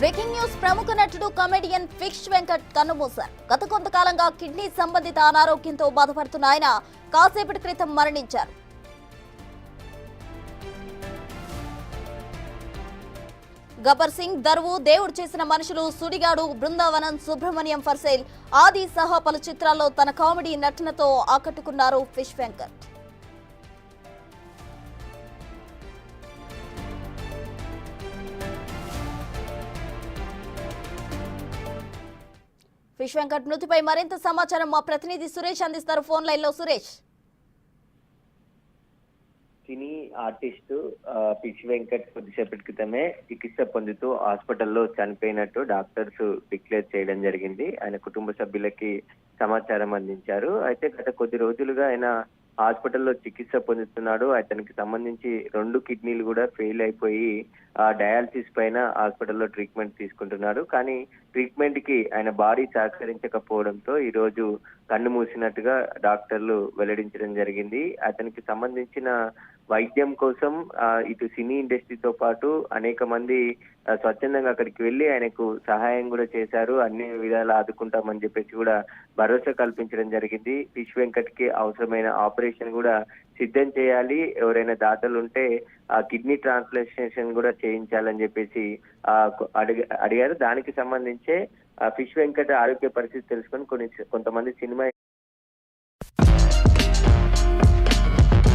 Breaking news ప్రముఖ నటుడు comedian fish Venkat కన్నుమూశారు. గత కొంతకాలంగా కిడ్నీ సంబంధిత అనారోగ్యంతో బాధపడుతున్న ఆయన కాసేపటి క్రితం మరణించారు. గబ్బర్ సింగ్ దర్వు దేవుడు చేసిన మనుషులు సుడిగాడు బృందావనం సుబ్రహ్మణ్యం ఫర్సేల్ ఆది సహా పలు చిత్రాల్లో తన కామెడీ నటనతో ఆకట్టుకున్నారు ఫిష్ వెంకట్. ఫిష్ వెంకట్ మృతిపై మరింత సమాచారం మా ప్రతినిధి సురేష్ అందిస్తారు. ఫోన్ లైన్లో సురేష్. సినీ ఆర్టిస్ట్ పిచ్చి వెంకట్ కొద్దిసేపటి క్రితమే చికిత్స పొందుతూ హాస్పిటల్లో చనిపోయినట్టు డాక్టర్స్ డిక్లేర్ చేయడం జరిగింది. ఆయన కుటుంబ సభ్యులకి సమాచారం అందించారు. అయితే గత కొద్ది రోజులుగా ఆయన హాస్పిటల్లో చికిత్స పొందుతున్నాడు. అతనికి సంబంధించి రెండు కిడ్నీలు కూడా ఫెయిల్ అయిపోయి డయాలసిస్ పైన హాస్పిటల్లో ట్రీట్మెంట్ తీసుకుంటున్నారు. కానీ ట్రీట్మెంట్కి ఆయన బాడీ సహకరించకపోవడంతో ఈ రోజు కన్ను మూసినట్టుగా డాక్టర్లు వెల్లడించడం జరిగింది. అతనికి సంబంధించిన వైద్యం కోసం ఇటు సినీ ఇండస్ట్రీతో పాటు అనేక మంది స్వచ్ఛందంగా అక్కడికి వెళ్ళి ఆయనకు సహాయం కూడా చేశారు. అన్ని విధాలు ఆదుకుంటామని చెప్పేసి కూడా భరోసా కల్పించడం జరిగింది. విష్ వెంకట్కి అవసరమైన ఆపరేషన్ కూడా సిద్ధం చేయాలి. ఎవరైనా దాతలు ఉంటే ఆ కిడ్నీ ట్రాన్స్ప్లాంటేషన్ కూడా చేయించాలని చెప్పేసి ఆ, అడిగారు. దానికి సంబంధించే ఫిష్ వెంకట ఆరోగ్య పరిస్థితి తెలుసుకొని కొన్ని కొంతమంది సినిమా